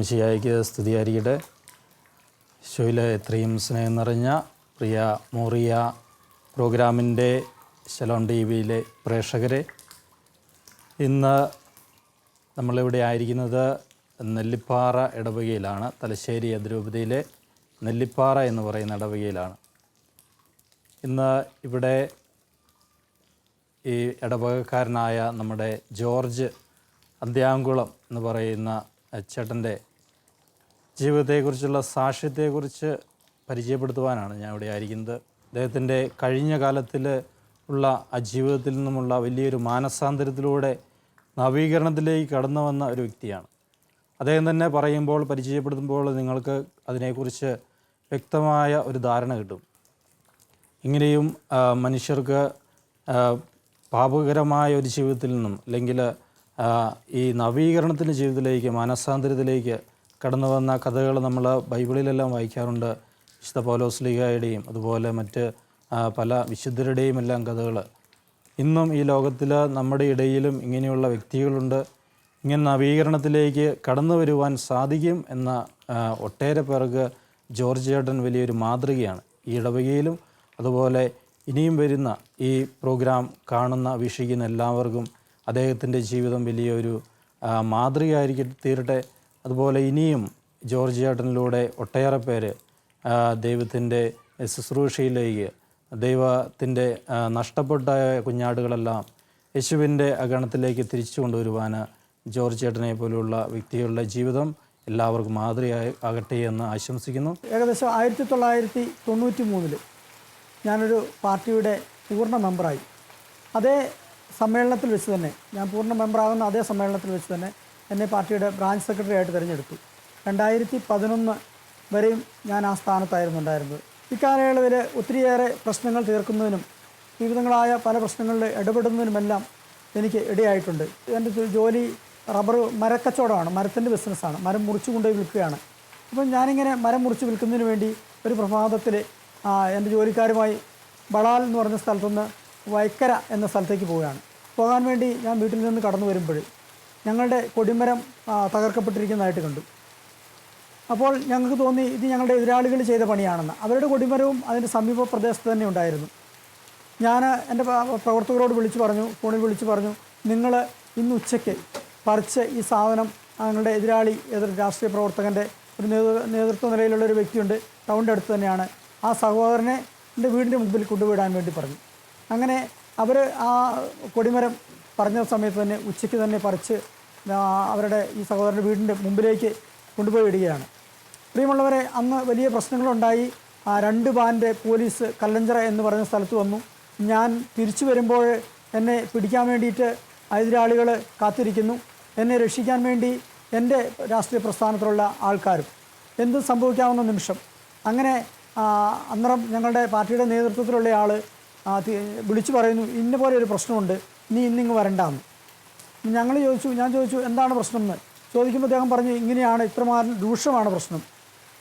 ശോമിശിയായിക്ക് സ്തുതിയായിരിക്കട്ടെ. ഷോയിലെ എത്രയും സ്നേഹം നിറഞ്ഞ പ്രിയ മോറിയ പ്രോഗ്രാമിന്റെ ശലോൺ ടി വിയിലെ പ്രേക്ഷകരെ ഇന്ന് നമ്മളിവിടെ ആയിരിക്കുന്നത് നെല്ലിപ്പാറ ഇടവകയിലാണ്. തലശ്ശേരി അതിരൂപതയിലെ നെല്ലിപ്പാറ എന്ന് പറയുന്ന ഇടവകയിലാണ്. ഇന്ന് ഇവിടെ ഈ ഇടവകക്കാരനായ നമ്മുടെ ജോർജ് അന്ത്യാങ്കുളം എന്ന് പറയുന്ന ചേട്ടന്റെ ജീവിതത്തെക്കുറിച്ചുള്ള സാക്ഷ്യത്തെക്കുറിച്ച് പരിചയപ്പെടുത്തുവാനാണ് ഞാൻ ഇവിടെ ആയിരിക്കുന്നത്. അദ്ദേഹത്തിന്റെ കഴിഞ്ഞ കാലത്തിൽ ഉള്ള ആ ജീവിതത്തിൽ നിന്നുമുള്ള വലിയൊരു മാനസാന്തരത്തിലൂടെ നവീകരണത്തിലേക്ക് കടന്നു വന്ന ഒരു വ്യക്തിയാണ്. അദ്ദേഹം തന്നെ പറയുമ്പോൾ പരിചയപ്പെടുത്തുമ്പോൾ നിങ്ങൾക്ക് അതിനെക്കുറിച്ച് വ്യക്തമായ ഒരു ധാരണ കിട്ടും. ഇങ്ങനെയും മനുഷ്യർക്ക് പാപകരമായ ഒരു ജീവിതത്തിൽ നിന്നും അല്ലെങ്കിൽ ഈ നവീകരണത്തിന്റെ ജീവിതത്തിലേക്ക് മാനസാന്തരത്തിലേക്ക് കടന്നു വന്ന കഥകൾ നമ്മൾ ബൈബിളിലെല്ലാം വായിക്കാറുണ്ട്. വിശുദ്ധ പൗലോസ്ലിഗയുടെയും അതുപോലെ മറ്റ് പല വിശുദ്ധരുടെയും എല്ലാം കഥകൾ. ഇന്നും ഈ ലോകത്തിൽ നമ്മുടെ ഇടയിലും ഇങ്ങനെയുള്ള വ്യക്തികളുണ്ട്. ഇങ്ങനെ നവീകരണത്തിലേക്ക് കടന്നു വരുവാൻ സാധിക്കും എന്ന ഒട്ടേറെ പേർക്ക് ജോർജ് ചേട്ടൻ വലിയൊരു മാതൃകയാണ്. ഈ ഇടവകയിലും അതുപോലെ ഇനിയും വരുന്ന ഈ പ്രോഗ്രാം കാണുന്ന വീക്ഷിക്കുന്ന എല്ലാവർക്കും അദ്ദേഹത്തിന്റെ ജീവിതം വലിയൊരു മാതൃകയായിരിക്കും തീരട്ടെ. അതുപോലെ ഇനിയും ജോർജ് ചേട്ടനിലൂടെ ഒട്ടേറെ പേര് ദൈവത്തിന്റെ ശുശ്രൂഷയിലേക്ക് ദൈവത്തിന്റെ നഷ്ടപ്പെട്ട കുഞ്ഞാടുകളെല്ലാം യേശുവിന്റെ അഗണത്തിലേക്ക് തിരിച്ചു കൊണ്ടുവരുവാൻ ജോർജ് ചേട്ടനെ പോലെയുള്ള വ്യക്തികളുടെ ജീവിതം എല്ലാവർക്കും മാതൃകയായി ആകട്ടെ എന്ന് ആശംസിക്കുന്നു. ഏകദേശം ആയിരത്തി തൊള്ളായിരത്തി തൊണ്ണൂറ്റി മൂന്നിൽ ഞാനൊരു പാർട്ടിയുടെ പൂർണ മെമ്പറായി. അതേ സമ്മേളനത്തിൽ വെച്ച് തന്നെ ഞാൻ പൂർണ മെമ്പറാകുന്ന അതേ സമ്മേളനത്തിൽ വെച്ച് തന്നെ എന്നെ പാർട്ടിയുടെ ബ്രാഞ്ച് സെക്രട്ടറി ആയിട്ട് തിരഞ്ഞെടുത്തു. രണ്ടായിരത്തി പതിനൊന്ന് വരെയും ഞാൻ ആ സ്ഥാനത്തായിരുന്നു ഉണ്ടായിരുന്നത്. ഇക്കാലയളവിൽ ഒത്തിരിയേറെ പ്രശ്നങ്ങൾ തീർക്കുന്നതിനും വിവിധങ്ങളായ പല പ്രശ്നങ്ങളിൽ ഇടപെടുന്നതിനുമെല്ലാം എനിക്ക് ഇടയായിട്ടുണ്ട്. എന്റെ ജോലി റബ്ബർ മരക്കച്ചവടമാണ് മരത്തിന്റെ ബിസിനസ്സാണ് മരം മുറിച്ചു കൊണ്ടുപോയി വിൽക്കുകയാണ്. അപ്പം ഞാനിങ്ങനെ മരം മുറിച്ച് വിൽക്കുന്നതിന് വേണ്ടി ഒരു പ്രഭാതത്തിൽ എന്റെ ജോലിക്കാരുമായി ബളാൽ എന്ന് പറഞ്ഞ സ്ഥലത്തുനിന്ന് വൈക്കര എന്ന സ്ഥലത്തേക്ക് പോവുകയാണ്. പോകാൻ വേണ്ടി ഞാൻ വീട്ടിൽ നിന്ന് കടന്നു വരുമ്പോൾ ഞങ്ങളുടെ കൊടിമരം തകർക്കപ്പെട്ടിരിക്കുന്നതായിട്ട് കണ്ടു. അപ്പോൾ ഞങ്ങൾക്ക് തോന്നി ഇത് ഞങ്ങളുടെ എതിരാളികൾ ചെയ്ത പണിയാണെന്ന്. അവരുടെ കൊടിമരവും അതിന്റെ സമീപ പ്രദേശത്ത് തന്നെ ഉണ്ടായിരുന്നു. ഞാൻ എന്റെ പ്രവർത്തകരോട് വിളിച്ചു പറഞ്ഞു ഫോണിൽ വിളിച്ചു പറഞ്ഞു നിങ്ങൾ ഇന്ന് ഉച്ചയ്ക്ക് പറിച്ച് ഈ സാധനം ഞങ്ങളുടെ എതിരാളി എതിർ രാഷ്ട്രീയ പ്രവർത്തകന്റെ ഒരു നേതൃ നേതൃത്വ നിലയിലുള്ള ഒരു വ്യക്തിയുണ്ട് ടൗണിന്റെ അടുത്ത് തന്നെയാണ്. ആ സഹോദരനെ എന്റെ വീടിന്റെ മുമ്പിൽ കൊണ്ടുപോയിടാൻ വേണ്ടി പറഞ്ഞു. അങ്ങനെ അവർ ആ കൊടിമരം പറഞ്ഞ സമയത്ത് തന്നെ ഉച്ചയ്ക്ക് തന്നെ പറിച്ച് അവരുടെ ഈ സഹോദരന്റെ വീടിന്റെ മുമ്പിലേക്ക് കൊണ്ടുപോയി ഇടുകയാണ്. പ്രിയമുള്ളവരെ അന്ന് വലിയ പ്രശ്നങ്ങളുണ്ടായി. ആ രണ്ട് ബാന്റെ പോലീസ് കല്ലഞ്ചറ എന്ന് പറയുന്ന സ്ഥലത്ത് വന്നു. ഞാൻ തിരിച്ചു വരുമ്പോൾ എന്നെ പിടിക്കാൻ വേണ്ടിയിട്ട് എതിരാളികൾ കാത്തിരിക്കുന്നു. എന്നെ രക്ഷിക്കാൻ വേണ്ടി എന്റെ രാഷ്ട്രീയ പ്രസ്ഥാനത്തിലുള്ള ആൾക്കാരും. എന്തും സംഭവിക്കാവുന്ന നിമിഷം. അങ്ങനെ അന്നേരം ഞങ്ങളുടെ പാർട്ടിയുടെ നേതൃത്വത്തിലുള്ള ആൾ വിളിച്ചു പറയുന്നു. ഇന്ന പോലെ ഒരു പ്രശ്നമുണ്ട്. നീ ഇന്നിങ്ങ് വരണ്ടാന്ന്. ഞങ്ങൾ ചോദിച്ചു ഞാൻ ചോദിച്ചു എന്താണ് പ്രശ്നം എന്ന്? ചോദിക്കുമ്പോൾ അദ്ദേഹം പറഞ്ഞു ഇങ്ങനെയാണ് ഇത്രമാത്രം രൂക്ഷമാണ് പ്രശ്നം.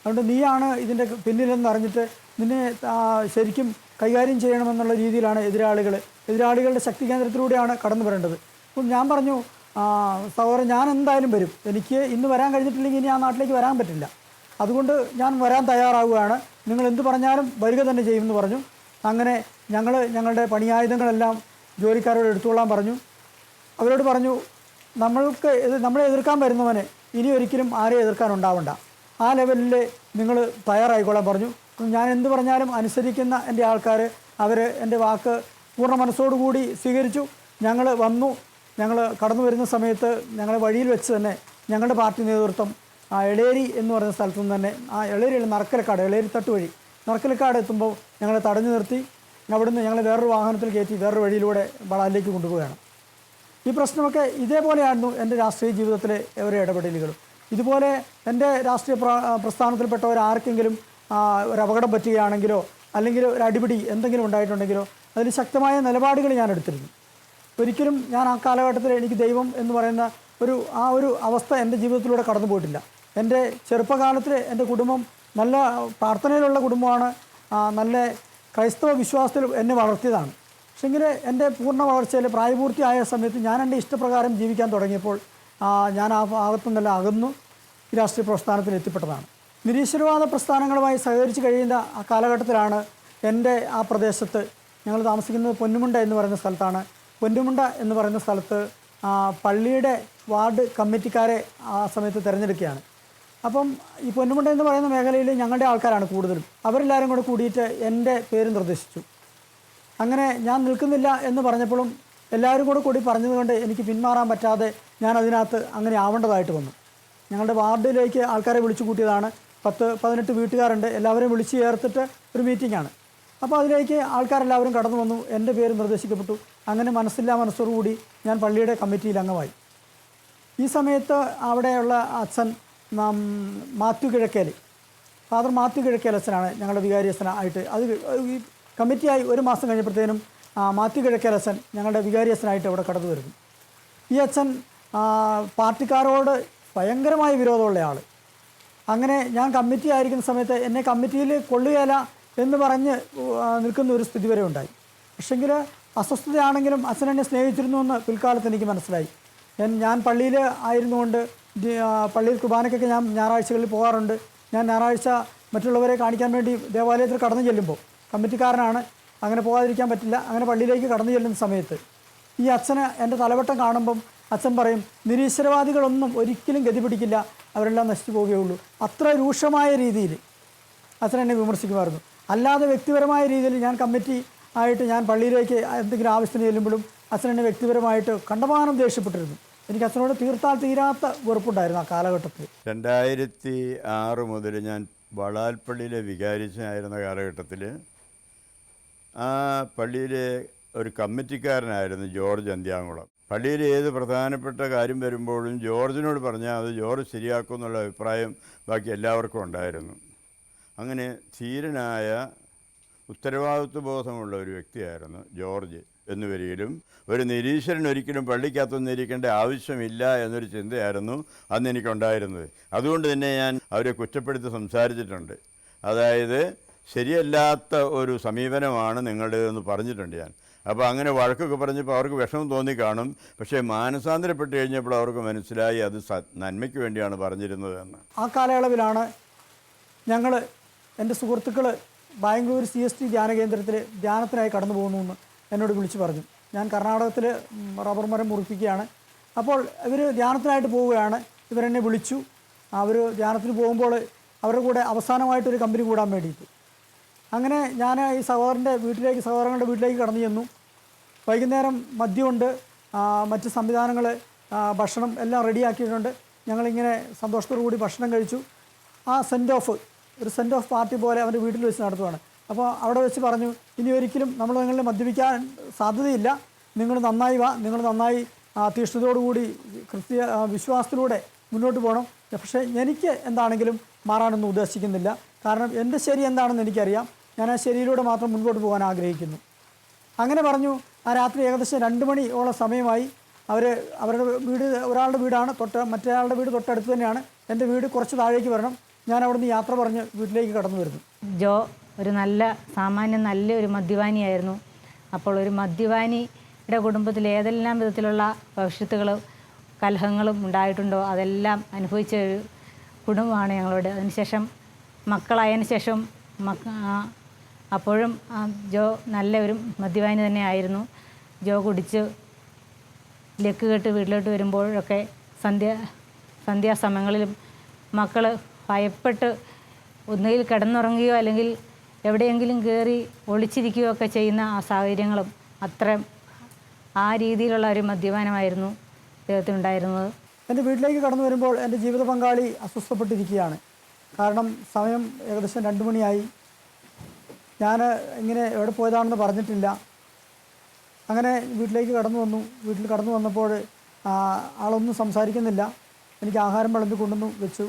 അതുകൊണ്ട് നീയാണ് ഇതിന്റെ പിന്നിലെന്ന് അറിഞ്ഞിട്ട് നിന്നെ ശരിക്കും കൈകാര്യം ചെയ്യണമെന്നുള്ള രീതിയിലാണ് എതിരാളികൾ എതിരാളികളുടെ ശക്തി കേന്ദ്രത്തിലൂടെയാണ് കടന്നു വരേണ്ടത്. അപ്പോൾ ഞാൻ പറഞ്ഞു സഹോദരൻ ഞാൻ എന്തായാലും വരും. എനിക്ക് ഇന്ന് വരാൻ കഴിഞ്ഞിട്ടില്ലെങ്കിൽ ഇനി ആ നാട്ടിലേക്ക് വരാൻ പറ്റില്ല. അതുകൊണ്ട് ഞാൻ വരാൻ തയ്യാറാവുകയാണ്. നിങ്ങൾ എന്ത് പറഞ്ഞാലും വരിക തന്നെ ചെയ്യുമെന്ന് പറഞ്ഞു. അങ്ങനെ ഞങ്ങൾ ഞങ്ങളുടെ പണിയായുധങ്ങളെല്ലാം ജോലിക്കാരോട് എടുത്തുകൊള്ളാൻ പറഞ്ഞു. അവരോട് പറഞ്ഞു നമ്മൾക്ക് നമ്മളെ എതിർക്കാൻ വരുന്നവനെ ഇനി ഒരിക്കലും ആരെയും എതിർക്കാൻ ഉണ്ടാവണ്ട. ആ ലെവലിൽ നിങ്ങൾ തയ്യാറായിക്കൊള്ളാൻ പറഞ്ഞു. ഞാൻ എന്ത് പറഞ്ഞാലും അനുസരിക്കുന്ന എന്റെ ആൾക്കാർ അവർ എന്റെ വാക്ക് പൂർണ മനസ്സോടുകൂടി സ്വീകരിച്ചു. ഞങ്ങൾ വന്നു. ഞങ്ങൾ കടന്നു വരുന്ന സമയത്ത് ഞങ്ങളെ വഴിയിൽ വെച്ച് തന്നെ ഞങ്ങളുടെ പാർട്ടി നേതൃത്വം ആ എളേരി എന്ന് പറയുന്ന സ്ഥലത്തു നിന്ന് തന്നെ ആ എളേരിയിൽ നറക്കലക്കാട് എളേരി തട്ട് വഴി നറക്കലക്കാട് എത്തുമ്പോൾ ഞങ്ങളെ തടഞ്ഞു നിർത്തി. അവിടുന്ന് ഞങ്ങൾ വേറൊരു വാഹനത്തിൽ കയറ്റി വേറൊരു വഴിയിലൂടെ ബളാലിലേക്ക് കൊണ്ടുപോവുകയാണ്. ഈ പ്രശ്നമൊക്കെ ഇതേപോലെയായിരുന്നു എന്റെ രാഷ്ട്രീയ ജീവിതത്തിലെ ഓരോ ഇടപെടലുകളും. ഇതുപോലെ എന്റെ രാഷ്ട്രീയ പ്ര- പ്രസ്ഥാനത്തിൽപ്പെട്ടവർ ആർക്കെങ്കിലും ഒരു അപകടം പറ്റുകയാണെങ്കിലോ അല്ലെങ്കിൽ ഒരു അടിപിടി എന്തെങ്കിലും ഉണ്ടായിട്ടുണ്ടെങ്കിലോ അതിൽ ശക്തമായ നിലപാടുകൾ ഞാൻ എടുത്തിരുന്നു. ഒരിക്കലും ഞാൻ ആ കാലഘട്ടത്തിൽ എനിക്ക് ദൈവം എന്ന് പറയുന്ന ഒരു ആ ഒരു അവസ്ഥ എന്റെ ജീവിതത്തിലൂടെ കടന്നു പോയിട്ടില്ല എന്റെ ചെറുപ്പകാലത്തിൽ എന്റെ കുടുംബം നല്ല പ്രാർത്ഥനയിലുള്ള കുടുംബമാണ്. നല്ല ക്രൈസ്തവ വിശ്വാസത്തിൽ എന്നെ വളർത്തിയതാണ്. പക്ഷെങ്കിൽ എന്റെ പൂർണ വളർച്ചയിൽ പ്രായപൂർത്തിയായ സമയത്ത് ഞാൻ എന്റെ ഇഷ്ടപ്രകാരം ജീവിക്കാൻ തുടങ്ങിയപ്പോൾ ഞാൻ ആ ഭാഗത്തു നിന്നെല്ലാം അകന്നു രാഷ്ട്രീയ പ്രസ്ഥാനത്തിൽ എത്തിപ്പെട്ടതാണ്. നിരീശ്വരവാദ പ്രസ്ഥാനങ്ങളുമായി സഹകരിച്ച് കഴിയുന്ന ആ കാലഘട്ടത്തിലാണ് എന്റെ ആ പ്രദേശത്ത് ഞങ്ങൾ താമസിക്കുന്നത് പൊന്നുമുണ്ട എന്ന് പറയുന്ന സ്ഥലത്താണ്. പൊന്നുമുണ്ട എന്ന് പറയുന്ന സ്ഥലത്ത് പള്ളിയുടെ വാർഡ് കമ്മിറ്റിക്കാരെ ആ സമയത്ത് തിരഞ്ഞെടുക്കുകയാണ്. അപ്പം ഈ പൊന്നുമുണ്ട എന്ന് പറയുന്ന മേഖലയിൽ ഞങ്ങളുടെ ആൾക്കാരാണ് കൂടുതലും. അവരെല്ലാവരും കൂടെ കൂടിയിട്ട് എന്റെ പേര് നിർദ്ദേശിച്ചു. അങ്ങനെ ഞാൻ നിൽക്കുന്നില്ല എന്ന് പറഞ്ഞപ്പോഴും എല്ലാവരും കൂടെ കൂടി പറഞ്ഞതുകൊണ്ട് എനിക്ക് പിന്മാറാൻ പറ്റാതെ ഞാൻ അതിനകത്ത് അങ്ങനെ ആവേണ്ടതായിട്ട് വന്നു. ഞങ്ങളുടെ വാർഡിലേക്ക് ആൾക്കാരെ വിളിച്ചു കൂട്ടിയതാണ്. പത്ത് പതിനെട്ട് വീട്ടുകാരുണ്ട്. എല്ലാവരെയും വിളിച്ചു ചേർത്തിട്ട് ഒരു മീറ്റിംഗാണ് അപ്പോൾ അതിലേക്ക് ആൾക്കാരെല്ലാവരും കടന്നു വന്നു. എന്റെ പേര് നിർദ്ദേശിക്കപ്പെട്ടു. അങ്ങനെ മനസ്സില്ലാ മനസ്സോടുകൂടി ഞാൻ പള്ളിയുടെ കമ്മിറ്റിയിൽ അംഗമായി. ഈ സമയത്ത് അവിടെയുള്ള അച്ഛൻ മാത്യു കിഴക്കേൽ ഫാദർ മാത്യു കിഴക്കേൽ അച്ഛനാണ് ഞങ്ങളുടെ വികാരി അച്ഛനായിട്ട് അത് ഈ കമ്മിറ്റിയായി ഒരു മാസം കഴിഞ്ഞപ്പോഴത്തേനും മാത്യു കിഴക്കേൽ അച്ഛൻ ഞങ്ങളുടെ വികാരി അച്ഛനായിട്ട് ഇവിടെ കടന്നു വരുന്നു. ഈ അച്ഛൻ പാർട്ടിക്കാരോട് ഭയങ്കരമായ വിരോധമുള്ള ആൾ അങ്ങനെ ഞാൻ കമ്മിറ്റി ആയിരിക്കുന്ന സമയത്ത് എന്നെ കമ്മിറ്റിയിൽ കൊള്ളുകയില്ല എന്ന് പറഞ്ഞ് നിൽക്കുന്ന ഒരു സ്ഥിതി വരെ ഉണ്ടായി. പക്ഷെങ്കിൽ അസ്വസ്ഥതയാണെങ്കിലും അച്ഛൻ എന്നെ സ്നേഹിച്ചിരുന്നു എന്ന് പിൽക്കാലത്ത് എനിക്ക് മനസ്സിലായി. ഞാൻ പള്ളിയിൽ ആയിരുന്നുകൊണ്ട് പള്ളിയിൽ കുർബാനയ്ക്കൊക്കെ ഞാൻ ഞായറാഴ്ചകളിൽ പോകാറുണ്ട്. ഞാൻ ഞായറാഴ്ച മറ്റുള്ളവരെ കാണിക്കാൻ വേണ്ടി ദേവാലയത്തിൽ കടന്നു ചെല്ലുമ്പോൾ കമ്മിറ്റിക്കാരനാണ് അങ്ങനെ പോകാതിരിക്കാൻ പറ്റില്ല അങ്ങനെ പള്ളിയിലേക്ക് കടന്നു ചെല്ലുന്ന സമയത്ത് ഈ അച്ഛന് എന്റെ തലവട്ടം കാണുമ്പം അച്ഛൻ പറയും നിരീശ്വരവാദികളൊന്നും ഒരിക്കലും ഗതി പിടിക്കില്ല അവരെല്ലാം നശിച്ചു പോവുകയുള്ളൂ അത്ര രൂക്ഷമായ രീതിയിൽ അച്ഛൻ എന്നെ വിമർശിക്കുമായിരുന്നു. അല്ലാതെ വ്യക്തിപരമായ രീതിയിൽ ഞാൻ കമ്മിറ്റി ആയിട്ട് ഞാൻ പള്ളിയിലേക്ക് എന്തെങ്കിലും ആവശ്യത്തിന് ചെല്ലുമ്പോഴും അച്ഛൻ എന്നെ വ്യക്തിപരമായിട്ട് കണ്ടമാനം ദേഷ്യപ്പെട്ടിരുന്നു. എനിക്ക് അച്ഛനോട് തീർത്താൽ തീരാത്ത വെറുപ്പുണ്ടായിരുന്നു ആ കാലഘട്ടത്തിൽ. രണ്ടായിരത്തി ആറ് മുതൽ ഞാൻ വളാൽപ്പള്ളിയിലെ വികാരിച്ചനായിരുന്ന കാലഘട്ടത്തിൽ ആ പള്ളിയിലെ ഒരു കമ്മിറ്റിക്കാരനായിരുന്നു ജോർജ് അന്ത്യാംകുളം. പള്ളിയിൽ ഏത് പ്രധാനപ്പെട്ട കാര്യം വരുമ്പോഴും ജോർജിനോട് പറഞ്ഞാൽ അത് ജോർജ് ശരിയാക്കും എന്നുള്ള അഭിപ്രായം ബാക്കി എല്ലാവർക്കും ഉണ്ടായിരുന്നു. അങ്ങനെ ധീരനായ ഉത്തരവാദിത്വ ബോധമുള്ള ഒരു വ്യക്തിയായിരുന്നു ജോർജ്. എന്നുവരികിലും ഒരു നിരീശ്വരൻ ഒരിക്കലും പള്ളിക്കകത്തൊന്നും ഇരിക്കേണ്ട ആവശ്യമില്ല എന്നൊരു ചിന്തയായിരുന്നു അന്ന് എനിക്കുണ്ടായിരുന്നത്. അതുകൊണ്ട് തന്നെ ഞാൻ അവരെ കുറ്റപ്പെടുത്തി സംസാരിച്ചിട്ടുണ്ട്. അതായത് ശരിയല്ലാത്ത ഒരു സമീപനമാണ് നിങ്ങളുടേതെന്ന് പറഞ്ഞിട്ടുണ്ട് ഞാൻ. അപ്പോൾ അങ്ങനെ വഴക്കൊക്കെ പറഞ്ഞപ്പോൾ അവർക്ക് വിഷമം തോന്നി കാണും. പക്ഷേ മാനസാന്തരപ്പെട്ട് കഴിഞ്ഞപ്പോൾ അവർക്ക് മനസ്സിലായി അത് നന്മയ്ക്ക് വേണ്ടിയാണ് പറഞ്ഞിരുന്നത് എന്ന്. ആ കാലയളവിലാണ് ഞങ്ങൾ എന്റെ സുഹൃത്തുക്കൾ ബാംഗ്ലൂർ സി എസ് ടി ധ്യാന കേന്ദ്രത്തിൽ ധ്യാനത്തിനായി കടന്നു പോകുന്നു എന്ന് എന്നോട് വിളിച്ചു പറഞ്ഞു. ഞാൻ കർണാടകത്തിൽ റബ്ബർ മരം മുറിപ്പിക്കുകയാണ്. അപ്പോൾ ഇവർ ധ്യാനത്തിനായിട്ട് പോവുകയാണ്. ഇവരെന്നെ വിളിച്ചു. അവർ ധ്യാനത്തിന് പോകുമ്പോൾ അവരുടെ കൂടെ അവസാനമായിട്ടൊരു കമ്പനി കൂടാൻ വേണ്ടിയിട്ട്. അങ്ങനെ ഞാൻ ഈ സഹോദരന്റെ വീട്ടിലേക്ക് സഹോദരങ്ങളുടെ വീട്ടിലേക്ക് കടന്നു ചെന്നു. വൈകുന്നേരം മദ്യമുണ്ട്. മറ്റ് സംവിധാനങ്ങൾ ഭക്ഷണം എല്ലാം റെഡിയാക്കിയിട്ടുണ്ട്. ഞങ്ങളിങ്ങനെ സന്തോഷത്തോടു കൂടി ഭക്ഷണം കഴിച്ചു. ആ സെൻഡ് ഓഫ് ഒരു സെൻഡ് ഓഫ് പാർട്ടി പോലെ അവന്റെ വീട്ടിൽ വെച്ച് നടത്തുവാണ്. അപ്പോൾ അവിടെ വെച്ച് പറഞ്ഞു ഇനി ഒരിക്കലും നമ്മൾ നിങ്ങളെ മദ്യപിക്കാൻ സാധ്യതയില്ല. നിങ്ങൾ നന്നായി വാ. നിങ്ങൾ നന്നായി തീഷ്ണതയോടുകൂടി കൃത്യ വിശ്വാസത്തിലൂടെ മുന്നോട്ട് പോകണം. പക്ഷേ എനിക്ക് എന്താണെങ്കിലും മാറാനൊന്നും ഉദ്ദേശിക്കുന്നില്ല. കാരണം എന്റെ ശരി എന്താണെന്ന് എനിക്കറിയാം. ഞാൻ ആ ശരിയിലൂടെ മാത്രം മുൻപോട്ട് പോകാൻ ആഗ്രഹിക്കുന്നു. അങ്ങനെ പറഞ്ഞു. ആ രാത്രി ഏകദേശം രണ്ട് മണിയോളം സമയമായി. അവർ അവരുടെ വീട് ഒരാളുടെ വീടാണ്. തൊട്ട് മറ്റേയാളുടെ വീട് തൊട്ടടുത്ത് തന്നെയാണ്. എന്റെ വീട് കുറച്ച് താഴേക്ക് വരണം. ഞാൻ അവിടുന്ന് യാത്ര പറഞ്ഞ് വീട്ടിലേക്ക് കടന്നു വരുന്നു. ജോ ഒരു നല്ല സാമാന്യം നല്ല ഒരു മദ്യപാനിയായിരുന്നു. അപ്പോൾ ഒരു മദ്യപാനിയുടെ കുടുംബത്തിൽ ഏതെല്ലാം വിധത്തിലുള്ള ഭവിഷ്യത്തുകളും കലഹങ്ങളും ഉണ്ടായിട്ടുണ്ടോ? അതെല്ലാം അനുഭവിച്ച ഒരു കുടുംബമാണ് ഞങ്ങളോട്. അതിനുശേഷം മക്കളായതിനു ശേഷം മക്ക അപ്പോഴും ജോ നല്ല ഒരു മദ്യപാനി തന്നെ ആയിരുന്നു. ജോ കുടിച്ച് ലക്ക് കെട്ട് വീട്ടിലോട്ട് വരുമ്പോഴൊക്കെ സന്ധ്യ സന്ധ്യാസമയങ്ങളിലും മക്കൾ ഭയപ്പെട്ട് ഒന്നുകിൽ കിടന്നുറങ്ങുകയോ അല്ലെങ്കിൽ എവിടെയെങ്കിലും കയറി ഒളിച്ചിരിക്കുകയൊക്കെ ചെയ്യുന്ന ആ സാഹചര്യങ്ങളും അത്രയും ആ രീതിയിലുള്ള ഒരു മദ്യപാനമായിരുന്നു ഇദ്ദേഹത്തിനുണ്ടായിരുന്നത്. എന്റെ വീട്ടിലേക്ക് കടന്നു വരുമ്പോൾ എന്റെ ജീവിത പങ്കാളി അസ്വസ്ഥപ്പെട്ടിരിക്കുകയാണ്. കാരണം സമയം ഏകദേശം രണ്ട് മണിയായി. ഞാൻ ഇങ്ങനെ എവിടെ പോയതാണെന്ന് പറഞ്ഞിട്ടില്ല. അങ്ങനെ വീട്ടിലേക്ക് കടന്നു വന്നു. വീട്ടിൽ കടന്നു വന്നപ്പോൾ ആളൊന്നും സംസാരിക്കുന്നില്ല. എനിക്ക് ആഹാരം വിളമ്പി വെച്ചു.